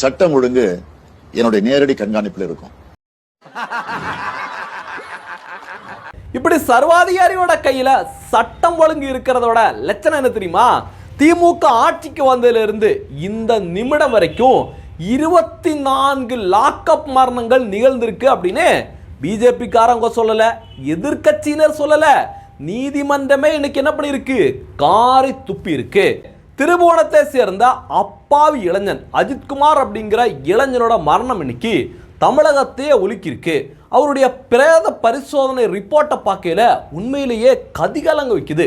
சட்டம் ஒழுங்கு என்னுடைய நேரடி கண்காணிப்பில் இருக்கும். இப்படி சர்வாதிகாரியோட கையில சட்டம் ஒழுங்கு இருக்கிறதோட லட்சணம் என்ன தெரியுமா? திமுக ஆட்சிக்கு வந்ததிலிருந்து இந்த நிமிடம் வரைக்கும் இருபத்தி நான்கு லாக்அப் மரணங்கள் நிகழ்ந்திருக்கு அப்படின்னு பிஜேபிக்காரங்க சொல்லல எதிர்க்கட்சியினர் சொல்லல நீதிமன்றமே இன்னைக்கு என்ன பண்ணிருக்கு காரி துப்பி இருக்கு திருபுவனத்தை சேர்ந்த அப்பாவி இளைஞன் அஜித்குமார் அப்படிங்கிற இளைஞனோட மரணம் இன்னைக்கு தமிழகத்தையே ஒலுக்கியிருக்கு அவருடைய பிரேத பரிசோதனை ரிப்போர்ட்டை பார்க்கையில் உண்மையிலேயே கதிகலங்க வைக்குது.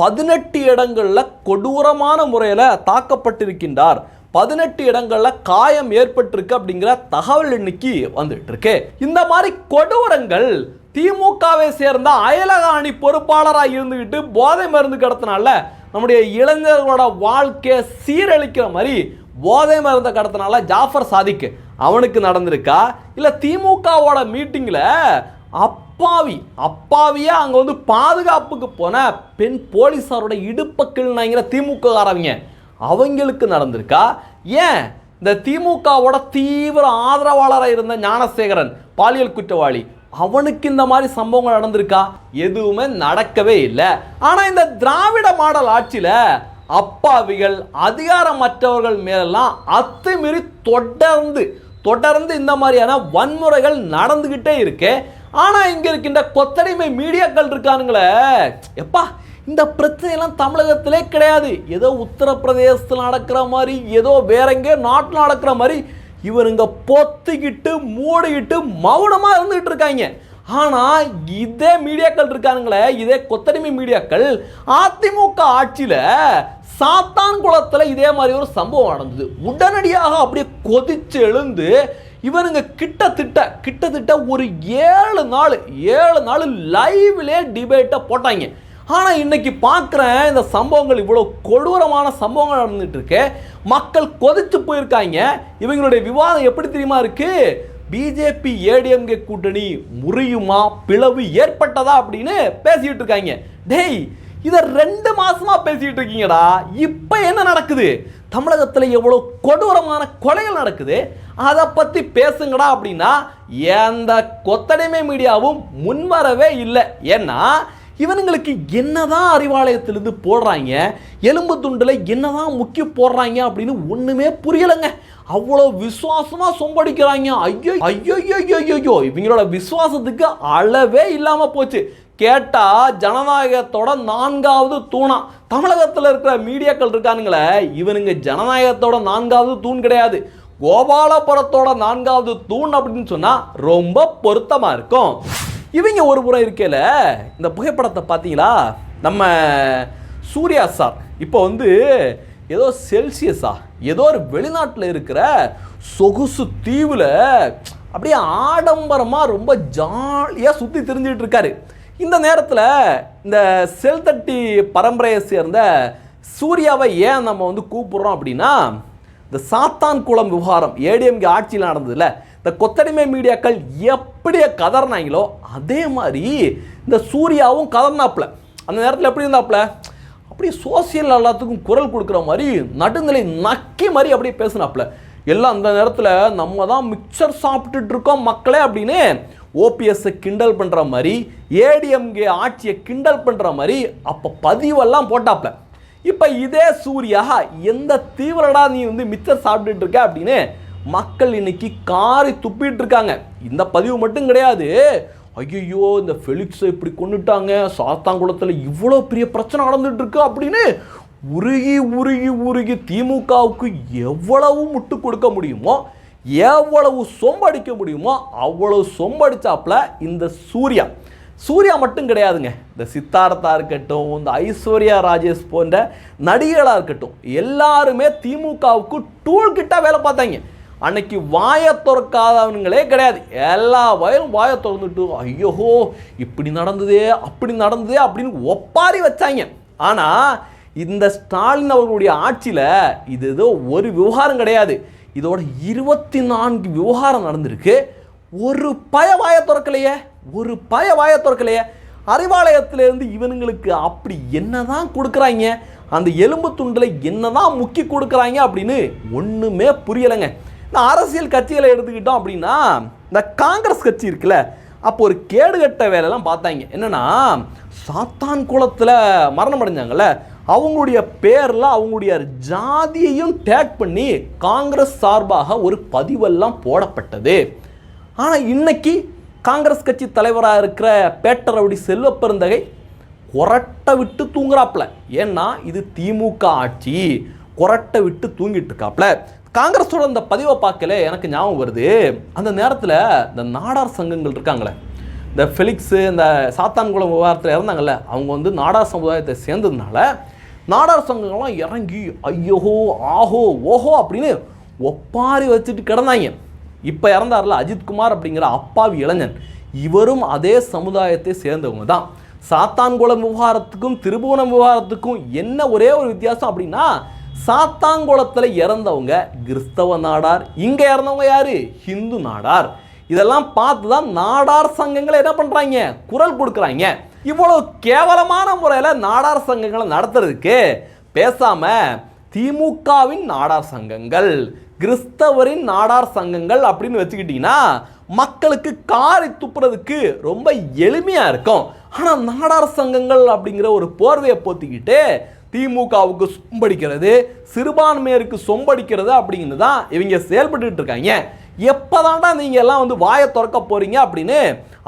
பதினெட்டு இடங்களில் கொடூரமான முறையில் தாக்கப்பட்டிருக்கின்றார். பதினெட்டு இடங்களில் காயம் ஏற்பட்டிருக்கு அப்படிங்கிற தகவல் இன்னைக்கு வந்துட்டு இருக்கு இந்த மாதிரி கொடூரங்கள் திமுகவை சேர்ந்த அயலக அணி பொறுப்பாளராக இருந்துக்கிட்டு போதை மருந்து கடத்தினால நம்முடைய இளைஞர்களோட வாழ்க்கையை சீரழிக்கிற மாதிரி போதை மருந்த கடத்தினால ஜாஃபர் சாதிக்கு. அவனுக்கு நடந்திருக்கா? இல்லை திமுகவோட மீட்டிங்கில் அப்பாவி அப்பாவியா அங்கே வந்து பாதுகாப்புக்கு போன பெண் போலீஸாரோட இடுப்ப கிள்னாங்கிற திமுக காரவங்க அவங்களுக்கு நடந்திருக்கா? ஏன்? இந்த திமுகவோட தீவிர ஆதரவாளராக இருந்த ஞானசேகரன் பாலியல் குற்றவாளி. அவனுக்கு இந்த மாதிரி சம்பவங்கள் நடந்திருக்கா? எதுவுமே நடக்கவே இல்லை. ஆனால் இந்த திராவிட மாடல் ஆட்சியில அப்பாவிகள் அதிகாரமற்றவர்கள் மேலெல்லாம் அத்துமீறி தொடர்ந்து தொடர்ந்து இந்த மாதிரியான வன்முறைகள் நடந்துக்கிட்டே இருக்கு. ஆனால் இங்கே இருக்கின்ற கொத்தடிமை மீடியாக்கள் இருக்கானுங்களே. எப்பா இந்த பிரச்சனையெல்லாம் தமிழகத்திலே கிடையாது. ஏதோ உத்தரப்பிரதேசத்தில் நடக்கிற மாதிரி ஏதோ வேற எங்கேயோ நாட்டில் நடக்கிற மாதிரி இவருங்க பொத்திக்கிட்டு மூடிக்கிட்டு மௌனமாக இருந்துகிட்டு இருக்காங்க ஆனால் இதே மீடியாக்கள் இருக்கானுங்களே இதே கொத்தடிமை மீடியாக்கள் அதிமுக ஆட்சியில் சாத்தான் குளத்தில் இதே மாதிரி ஒரு சம்பவம் நடந்தது. உடனடியாக அப்படியே கொதிச்சு எழுந்து இவனுங்க கிட்டத்தட்ட கிட்டத்தட்ட ஒரு ஏழு நாள் ஏழு நாள் லைவ்லே டிபேட்டை போட்டாங்க. ஆனால் இன்றைக்கி பார்க்குறேன் இந்த சம்பவங்கள் இவ்வளோ கொடூரமான சம்பவங்கள் நடந்துகிட்ருக்கு இருக்கு. மக்கள் கொதித்து போயிருக்காங்க. இவங்களுடைய விவாதம் எப்படி தெரியுமா இருக்குது பிஜேபி ஏடிஎம்கே கூட்டணி முறியுமா? பிளவு ஏற்பட்டதா அப்படின்னு பேசிக்கிட்டு இருக்காங்க. டேய் இதை ரெண்டு மாசமா பேசிக்கிட்டு இருக்கீங்கடா. இப்போ என்ன நடக்குது? தமிழகத்தில் எவ்வளோ கொடூரமான கொலைகள் நடக்குது. அதை பற்றி பேசுங்கடா அப்படின்னா எந்த கொத்தடைமை மீடியாவும் முன்வரவே இல்லை. ஏன்னா இவனுங்களுக்கு என்னதான் அறிவாலயத்திலிருந்து போடுறாங்க? எலும்பு துண்டில் என்னதான் முக்கிய போடுறாங்க அப்படின்னு ஒன்றுமே புரியலைங்க. அவ்வளோ விசுவாசமாக சொம்படிக்கிறாங்க. ஐயோ ஐயோ ஐயோ ஐயோ இவங்களோட விசுவாசத்துக்கு அளவே இல்லாமல் போச்சு. கேட்டால் ஜனநாயகத்தோட நான்காவது தூணா. தமிழகத்தில் இருக்கிற மீடியாக்கள் இருக்கானுங்களே இவனுங்க ஜனநாயகத்தோட நான்காவது தூண் கிடையாது. கோபாலபுரத்தோட நான்காவது தூண் அப்படின்னு சொன்னால் ரொம்ப பொருத்தமாக இருக்கும். இவங்க ஒரு புறம் இருக்கையில இந்த புகைப்படத்தை பார்த்தீங்களா? நம்ம சூர்யா சார். இப்போ வந்து ஏதோ செல்சியஸா ஏதோ ஒரு வெளிநாட்டில் இருக்கிற சொகுசு தீவில் அப்படியே ஆடம்பரமாக ரொம்ப ஜாலியாக சுற்றி திரிஞ்சிட்டு இருக்காரு. இந்த நேரத்தில் இந்த செல் தட்டி பரம்பரையை சேர்ந்த சூர்யாவை ஏன் நம்ம வந்து கூப்பிட்றோம் அப்படின்னா இந்த சாத்தான் குளம் விவகாரம் ஏடிஎம்கே ஆட்சியில் நடந்ததுல இந்த கொத்தடிமை மீடியாக்கள் எப்படி கதறினாங்களோ அதே மாதிரி இந்த சூர்யாவும் கதர்னாப்புல அந்த நேரத்தில் எப்படி இருந்தாப்புல? அப்படியே சோசியல் எல்லாத்துக்கும் குரல் கொடுக்குற மாதிரி நடுநிலை நக்கி மாதிரி அப்படியே பேசினாப்புல. எல்லாம் அந்த நேரத்தில் நம்ம தான் மிக்சர் சாப்பிட்டுட்டு இருக்கோம் மக்களே அப்படின்னு ஓபிஎஸ்ஸை கிண்டல் பண்ணுற மாதிரி ஏடிஎம்கே ஆட்சியை கிண்டல் பண்ணுற மாதிரி அப்போ பதிவெல்லாம் போட்டாப்புல. இப்போ இதே சூர்யா எந்த தீவிரடா நீ வந்து மிச்சர் சாப்பிட்டுட்டு இருக்க அப்படின்னு மக்கள் இன்னைக்கு காரி துப்பிட்டு இருக்காங்க. இந்த பதிவு மட்டும் கிடையாது. ஐயோ இந்த ஃபெலிக்ஸை இப்படி கொண்டுட்டாங்க சாத்தாங்குளத்தில் இவ்வளோ பெரிய பிரச்சனை நடந்துட்டு இருக்கு அப்படின்னு உருகி உருகி உருகி திமுகவுக்கு எவ்வளவு முட்டு கொடுக்க முடியுமோ எவ்வளவு சொம்படிக்க முடியுமோ அவ்வளவு சொம்படிச்சாப்புல இந்த சூர்யா. சூர்யா மட்டும் கிடையாதுங்க. இந்த சித்தார்த்தா இருக்கட்டும் இந்த ஐஸ்வர்யா ராஜேஷ் போன்ற நடிகர்களாக இருக்கட்டும் எல்லாருமே திமுகவுக்கு டூல் கிட்ட வேலை பார்த்தாங்க. அன்னைக்கு வாயை திறக்காதவனுங்களே கிடையாது. எல்லா வயலும் வாயை திறந்துட்டு ஐயோஹோ இப்படி நடந்ததே அப்படி நடந்ததே அப்படின்னு ஒப்பாரி வச்சாங்க. ஆனால் இந்த ஸ்டாலின் அவர்களுடைய ஆட்சியில் இது ஏதோ ஒரு விவகாரம் கிடையாது. இதோட இருபத்தி நான்கு விவகாரம் நடந்திருக்கு. ஒரு பய வாய திறக்கலையே ஒரு பய வாய திறக்கலையே. அறிவாலயத்திலேருந்து இவனுங்களுக்கு அப்படி என்னதான் கொடுக்குறாங்க? அந்த எலும்பு துண்டில் என்னதான் முக்கி கொடுக்குறாங்க அப்படின்னு ஒன்றுமே புரியலைங்க. இந்த அரசியல் கட்சிகளை எடுத்துக்கிட்டோம் அப்படின்னா இந்த காங்கிரஸ் கட்சி இருக்குல்ல அப்போ ஒரு கேடுகட்ட வேலைலாம் பார்த்தாங்க. என்னென்னா சாத்தான் குளத்தில் மரணம் அடைஞ்சாங்கல்ல அவங்களுடைய பேரில் அவங்களுடைய ஜாதியையும் டேக் பண்ணி காங்கிரஸ் சார்பாக ஒரு பதிவெல்லாம் போடப்பட்டது. ஆனால் இன்னைக்கு காங்கிரஸ் கட்சி தலைவராக இருக்கிற பேட்டரவுடி செல்வ பெருந்தகை கொரட்டை விட்டு தூங்குறாப்புல. ஏன்னா இது திமுக ஆட்சி. கொரட்டை விட்டு தூங்கிட்டு இருக்காப்புல. காங்கிரஸோட இந்த பதிவை பார்க்கல எனக்கு ஞாபகம் வருது. அந்த நேரத்தில் இந்த நாடார் சங்கங்கள் இருக்காங்களே இந்த ஃபெலிக்ஸு இந்த சாத்தான்குளம் விவகாரத்தில் இறந்தாங்கல்ல அவங்க வந்து நாடார் சமுதாயத்தை சேர்ந்ததுனால நாடார் சங்கங்கள்லாம் இறங்கி ஐயோஹோ ஆஹோ ஓஹோ அப்படின்னு ஒப்பாரி வச்சுட்டு கிடந்தாங்க. இப்போ இறந்தார்ல அஜித்குமார் அப்படிங்கிற அப்பாவி இளைஞன். இவரும் அதே சமுதாயத்தை சேர்ந்தவங்க தான். சாத்தான்குளம் விவகாரத்துக்கும் திருபுவனம் விவகாரத்துக்கும் என்ன ஒரே ஒரு வித்தியாசம் அப்படின்னா சாத்தாங்குளத்தில் இறந்தவங்க கிறிஸ்தவ நாடார். இங்கே இறந்தவங்க யாரு? ஹிந்து நாடார். இதெல்லாம் பார்த்து தான் நாடார் சங்கங்களை என்ன பண்ணுறாங்க குரல் கொடுக்குறாங்க. இவ்வளோ கேவலமான முறையில் நாடார் சங்கங்களை நடத்துறதுக்கு பேசாமல் திமுகவின் நாடார் சங்கங்கள் கிறிஸ்தவரின் நாடார் சங்கங்கள் அப்படின்னு வச்சுக்கிட்டிங்கன்னா மக்களுக்கு காரி துப்புறதுக்கு ரொம்ப எளிமையாக இருக்கும். ஆனால் நாடார் சங்கங்கள் அப்படிங்கிற ஒரு போர்வையை போத்திக்கிட்டு திமுகவுக்கு சொம்படிக்கிறது சிறுபான்மையருக்கு சொம்படிக்கிறது அப்படின்னு தான் இவங்க செயல்பட்டு இருக்காங்க. எப்போதாண்டா நீங்கள் எல்லாம் வந்து வாயை திறக்க போகிறீங்க அப்படின்னு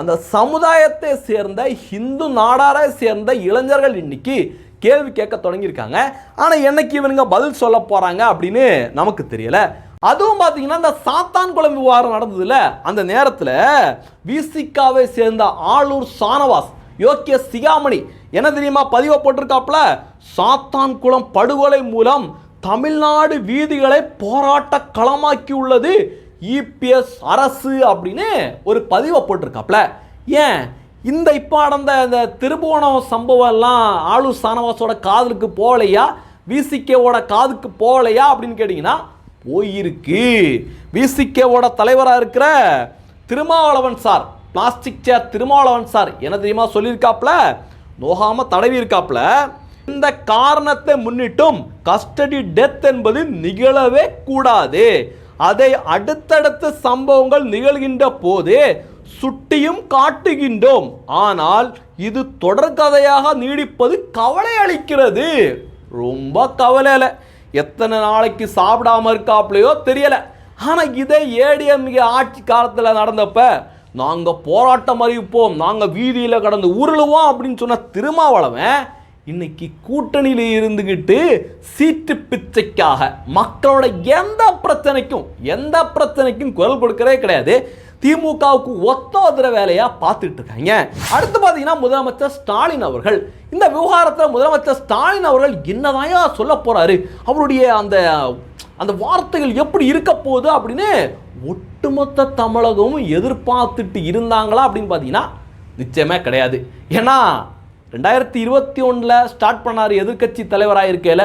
அந்த சமுதாயத்தை சேர்ந்த ஹிந்து நாடாரை சேர்ந்த இளைஞர்கள் இன்னைக்கு கேள்வி கேட்க தொடங்கியிருக்காங்க. ஆனால் என்னைக்கு இவனுங்க பதில் சொல்ல போகிறாங்க அப்படின்னு நமக்கு தெரியலை. அதுவும் பார்த்தீங்கன்னா இந்த சாத்தான்குளம் விவகாரம் நடந்ததுல அந்த நேரத்தில் விசிகாவை சேர்ந்த ஆளூர் சானவாஸ் யோக்கிய சிகாமணி என்ன தெரியுமா பதிவை சாத்தான் சாத்தான்குளம் படுகொலை மூலம் தமிழ்நாடு வீதிகளை போராட்ட களமாக்கியுள்ளது இபிஎஸ் அரசு அப்படின்னு ஒரு பதிவை போட்டிருக்காப்ல. ஏன்? இந்த இப்போ நடந்த இந்த திருபுவனம் சம்பவம் எல்லாம் ஆளு சானவாசோட காதலுக்கு போகலையா? விசிகேவோட காதுக்கு போகலையா அப்படின்னு கேட்டிங்கன்னா போயிருக்கு. விசிகேவோட தலைவராக இருக்கிற Thirumavalavan sir plastic chair Thirumavalavan sir என்ன தெரியுமா சொல்லியிருக்காப்ல? நோகாமல் தடவி இருக்காப்ல இந்த காரணத்தை முன்னிட்டும் கஸ்டடி டெத் என்பது நிகழவே கூடாது. அதை அடுத்தடுத்த சம்பவங்கள் நிகழ்கின்ற போது சுட்டியும் காட்டுகின்றோம். ஆனால் இது தொடர்கதையாக நீடிப்பது கவலை அளிக்கிறது. ரொம்ப கவலையில எத்தனை நாளைக்கு சாப்பிடாம இருக்காப்லையோ தெரியல. ஆனா இதே ஏடிஎம்கே ஆட்சி காலத்துல நடந்தப்ப நாங்க போராட்டம் அறிவிப்போம் நாங்க வீதியில கடந்து உருளுவோம் அப்படின்னு சொன்ன திருமாவளவன் இன்னைக்கு கூட்டணியில் இருந்துகிட்டு சீட்டு பிச்சைக்காக மக்களோட எந்த பிரச்சனைக்கும் எந்த பிரச்சனைக்கும் குரல் கொடுக்கறதே கிடையாது. திமுகவுக்கு ஒத்த ஒதுற வேலையா பார்த்துட்டு இருக்காங்க அடுத்து பார்த்தீங்கன்னா முதலமைச்சர் ஸ்டாலின் அவர்கள். இந்த விவகாரத்தில் முதலமைச்சர் ஸ்டாலின் அவர்கள் என்னதாயா சொல்ல போறாரு? அவருடைய அந்த அந்த வார்த்தைகள் எப்படி இருக்க போகுது அப்படின்னு ஒட்டுமொத்த தமிழகமும் எதிர்பார்த்துட்டு இருந்தாங்களா அப்படின்னு பார்த்தீங்கன்னா நிச்சயமே கிடையாது. ஏன்னா ரெண்டாயிரத்தி இருபத்தி ஒன்றில் ஸ்டார்ட் பண்ணார் எதிர்க்கட்சி தலைவராக இருக்கையில்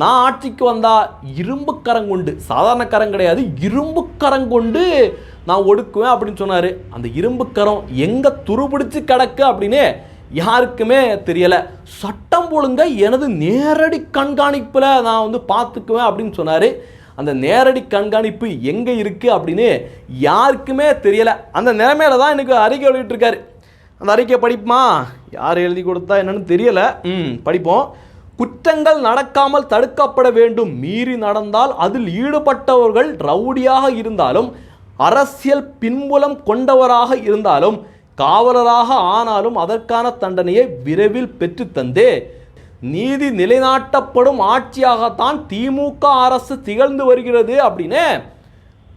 நான் ஆட்சிக்கு வந்தால் இரும்பு கரங்கொண்டு சாதாரண கரம் கிடையாது இரும்பு கரங்கொண்டு நான் ஒடுக்குவேன் அப்படின்னு சொன்னார். அந்த இரும்பு கரம் எங்கே துருபிடிச்சு கிடக்கு அப்படின்னு யாருக்குமே தெரியலை. சட்டம் ஒழுங்க எனது நேரடி கண்காணிப்பில் நான் வந்து பார்த்துக்குவேன் அப்படின்னு சொன்னார். அந்த நேரடி கண்காணிப்பு எங்கே இருக்குது அப்படின்னு யாருக்குமே தெரியலை. அந்த நிலைமையில தான் எனக்கு அறிக்கை வெளியிட்டிருக்காரு. அந்த அறிக்கை படிப்புமா? யார் எழுதி கொடுத்தா என்னன்னு தெரியல. ம். படிப்போம். குற்றங்கள் நடக்காமல் தடுக்கப்பட வேண்டும். மீறி நடந்தால் அதில் ஈடுபட்டவர்கள் ரவுடியாக இருந்தாலும் அரசியல் பின்புலம் கொண்டவராக இருந்தாலும் காவலராக ஆனாலும் அதற்கான தண்டனையை விரைவில் பெற்றுத்தந்தே நீதி நிலைநாட்டப்படும் ஆட்சியாகத்தான் திமுக அரசு திகழ்ந்து வருகிறது அப்படின்னு.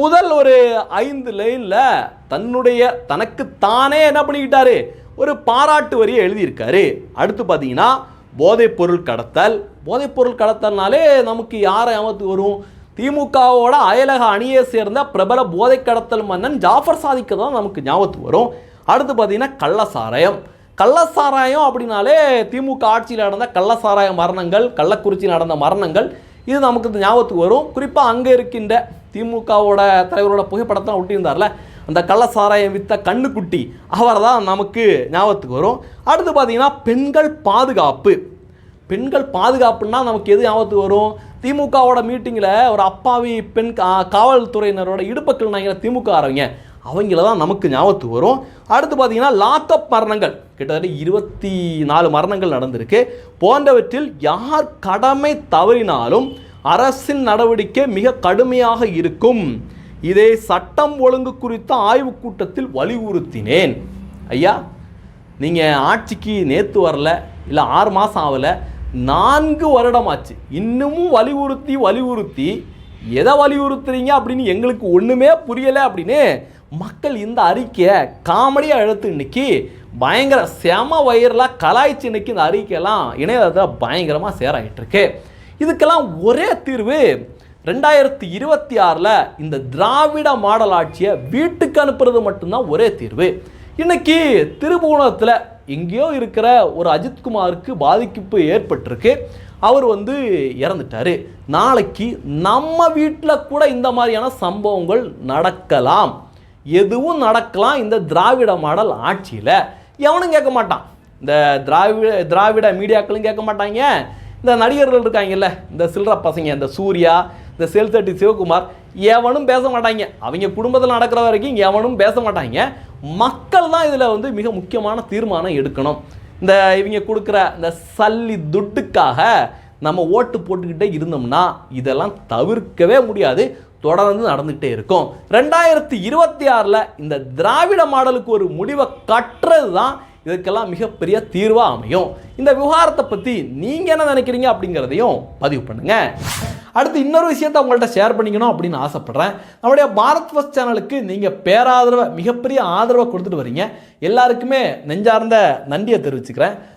முதல் ஒரு ஐந்து லைனில் தன்னுடைய தனக்கு தானே என்ன பண்ணிக்கிட்டாரு? ஒரு பாராட்டு வரியை எழுதியிருக்காரு. அடுத்து பார்த்தீங்கன்னா போதைப்பொருள் கடத்தல். போதைப்பொருள் கடத்தல்னாலே நமக்கு யாரை ஏமாத்து வரும்? திமுகவோட அயலக அணியை சேர்ந்த பிரபல போதை கடத்தல் மன்னன் ஜாஃபர் சாதிக்க தான் நமக்கு ஞாபகத்துக்கு வரும். அடுத்து பார்த்தீங்கன்னா கள்ளசாராயம். கள்ளசாராயம் அப்படின்னாலே திமுக ஆட்சியில் நடந்த கள்ளசாராய மரணங்கள் கள்ளக்குறிச்சி நடந்த மரணங்கள் இது நமக்கு இந்த ஞாபகத்துக்கு வரும். குறிப்பாக அங்கே இருக்கின்ற திமுகவோட தலைவரோட புகைப்படத்தை ஒட்டியிருந்தார்ல? அந்த கள்ளசாராயம் வித்த கண்ணுக்குட்டி. அவர் தான் நமக்கு ஞாபகத்துக்கு வரும். அடுத்து பார்த்தீங்கன்னா பெண்கள் பாதுகாப்பு. பெண்கள் பாதுகாப்புன்னா நமக்கு எது ஞாபகத்துக்கு வரும்? திமுகவோட மீட்டிங்கில் ஒரு அப்பாவி பெண் கா- காவல்துறையினரோட இடுப்பக்கள் நாங்கள் திமுக ஆரவங்க அவங்கள தான் நமக்கு ஞாபகத்துக்கு வரும். அடுத்து பார்த்தீங்கன்னா லாக்அப் மரணங்கள். கிட்டத்தட்ட இருபத்தி நாலு மரணங்கள் நடந்திருக்கு. போன்றவற்றில் யார் கடமை தவறினாலும் அரசின் நடவடிக்கை மிக கடுமையாக இருக்கும். இதை சட்டம் ஒழுங்கு குறித்த ஆய்வுக் கூட்டத்தில் வலியுறுத்தினேன். ஐயா நீங்கள் ஆட்சிக்கு நேற்று வரல இல்லை ஆறு மாதம் ஆகலை நான்கு வருடமாச்சு. இன்னமும் வலியுறுத்தி வலியுறுத்தி எதை வலியுறுத்துறீங்க அப்படின்னு எங்களுக்கு ஒன்றுமே புரியலை அப்படின்னு மக்கள் இந்த அறிக்கையை காமெடியாக எழுத்து இன்னைக்கு பயங்கர செம வயரில் கலாய்ச்சி இன்னைக்கு இந்த அறிக்கையெல்லாம் இணையதளத்தில் பயங்கரமாக சேராகிட்டு இருக்கு. இதுக்கெல்லாம் ஒரே தீர்வு ரெண்டாயிரத்தி இருபத்தி ஆறில் இந்த திராவிட மாடல் ஆட்சியை வீட்டுக்கு அனுப்புறது மட்டும்தான் ஒரே தீர்வு. இன்னைக்கு திருபுவனத்தில் எங்கேயோ இருக்கிற ஒரு அஜித்குமாருக்கு பாதிப்பு ஏற்பட்டிருக்கு. அவர் வந்து இறந்துட்டாரு. நாளைக்கு நம்ம வீட்டில் கூட இந்த மாதிரியான சம்பவங்கள் நடக்கலாம். எதுவும் நடக்கலாம் இந்த திராவிட மாடல் ஆட்சியில். எவனும் கேட்க மாட்டான். இந்த திராவிட திராவிட மீடியாக்களும் கேட்க மாட்டாங்க. இந்த நடிகர்கள் இருக்காங்கல்ல இந்த சில்லற பசங்க இந்த சூர்யா இந்த செல்தட்டி சிவகுமார் எவனும் பேச மாட்டாங்க. அவங்க குடும்பத்தில் நடக்கிற வரைக்கும் எவனும் பேச மாட்டாங்க. மக்கள் தான் இதில் வந்து மிக முக்கியமான தீர்மானம் எடுக்கணும். இந்த இவங்க கொடுக்குற இந்த சல்லி துட்டுக்காக நம்ம ஓட்டு போட்டுக்கிட்டே இருந்தோம்னா இதெல்லாம் தவிர்க்கவே முடியாது. தொடர்ந்து நடந்துகிட்டே இருக்கும். ரெண்டாயிரத்தி இருபத்தி ஆறில் இந்த திராவிட மாடலுக்கு ஒரு முடிவை கட்டுறது தான் இதுக்கெல்லாம் மிகப்பெரிய தீர்வாக அமையும். இந்த விவகாரத்தை பற்றி நீங்கள் என்ன நினைக்கிறீங்க அப்படிங்கிறதையும் பதிவு பண்ணுங்க. அடுத்து இன்னொரு விஷயத்தை உங்கள்கிட்ட ஷேர் பண்ணிக்கணும் அப்படின்னு ஆசைப்பட்றேன். நம்முடைய பாரத் ஃபஸ்ட் சேனலுக்கு நீங்கள் பேராதரவை மிகப்பெரிய ஆதரவை கொடுத்துட்டு வரீங்க. எல்லாருக்குமே நெஞ்சார்ந்த நன்றியை தெரிவிச்சுக்கிறேன்.